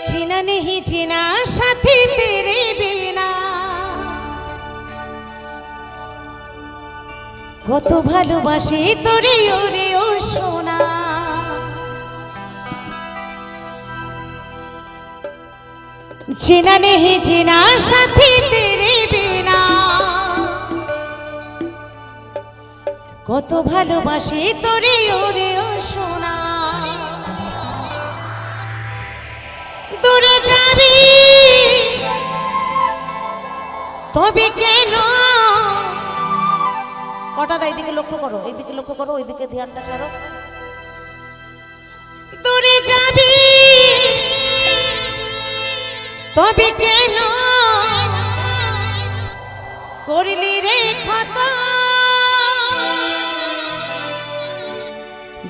जीना नहीं जीना साथी तेरे बिना কত ভালোবাসি তোরে ওরে ও সোনা জিনা নেহি জিনা সাথী তেরে বিনা কত ভালোবাসি তোরে ওরে ও সোনা দূরে যাবি। তবে কেন? কটা দা, এইদিকে লক্ষ্য করো, এইদিকে লক্ষ্য করো, ওইদিকে ধ্যানটা ছাড়ো। দূরে যাবি। তবে কেন? করলি রে ক্ষত।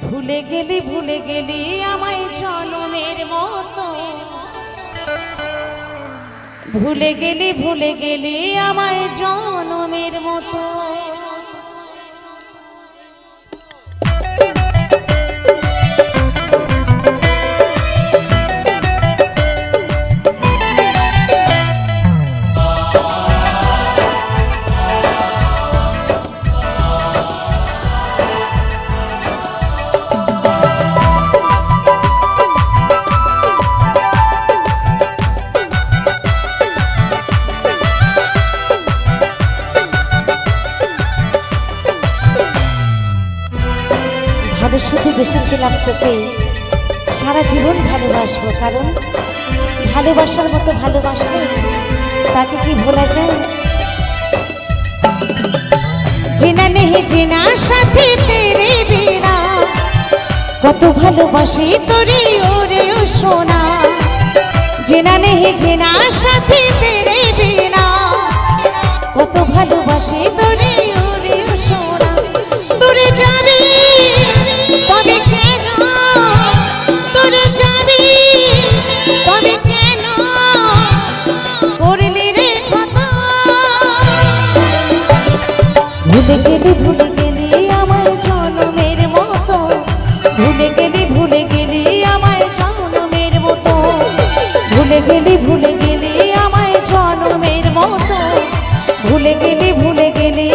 ভুলে গেলি ভুলে গেলি আমায় জনমের ভুলে গেলি ভুলে গেলি আমায় জনমের মতো। বেসেছিলাম তোকে সারা জীবন ভালোবাসবো, কারণ ভালোবাসার মতো ভালোবাসলে তাকে কি ভোলা যায়? জিনা নেই জিনা সাথে তেরে বিনা কত ভালোবাসি তোরে ওরে ও সোনা। জিনা নেই জিনা সাথে তেরে বিনা কত ভালোবাসি তোরে ভুলে গেলি ভুলে গেলি আমায় জনমের মতো। ভুলে গেলি ভুলে গেলি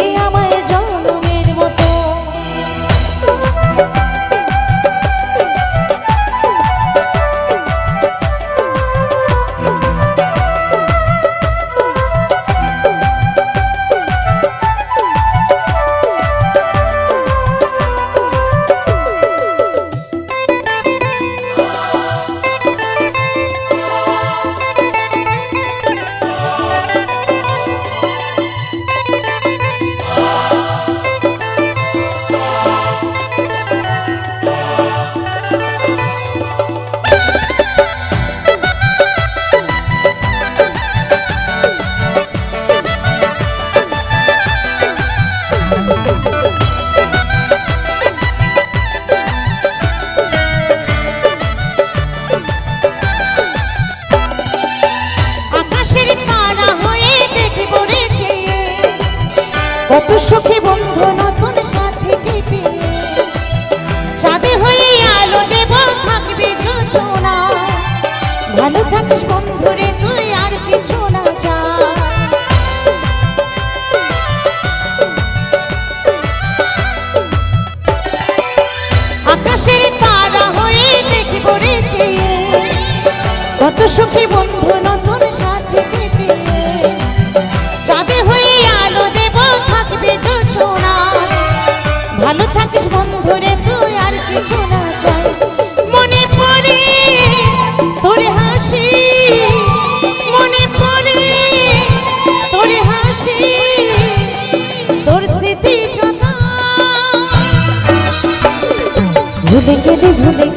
কত সুখী বন্ধু নতুন সাথীকে পেয়ে চাঁদে হয়ে আলো দেব, থাকবে ভালো থাকিস বন্ধুরে তুই আর কিছু না যা। আকাশের তারা হয়ে দেখব রে কত সুখী ভুলে গেলি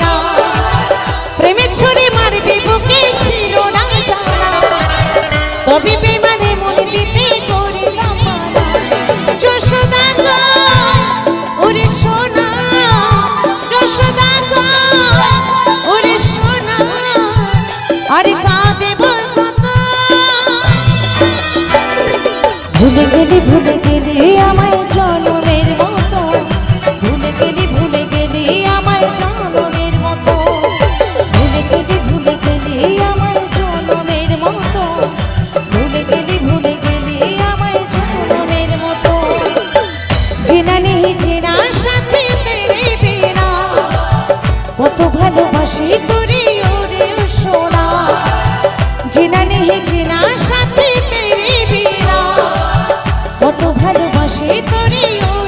ছুরি মারবি বুকে ছিল না তবে চেনা নেই চেনা সাথে তেরে বিনা কত ভালোবাসি তোরে, ওরে সোনা। চেনা নেই চেনা সাথে তেরে বিনা কত ভালোবাসি তোরে ওরে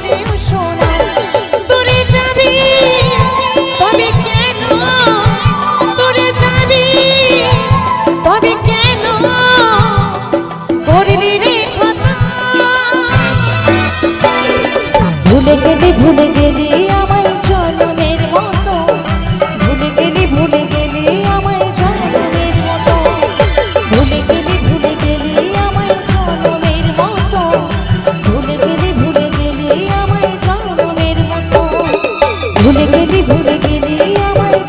ভুলে গেলি ভুলে গেলি আমায় জন্মের মতো। ভুলে গেলি ভুলে গেলি আমায় জন্মের মতো। ভুলে গেলি ভুলে গেলি আমায় জন্মের মতো। ভুলে গেলি ভুলে গেলি আমায় জন্মের মতো। ভুলে গেলি ভুলে গেলি আমায়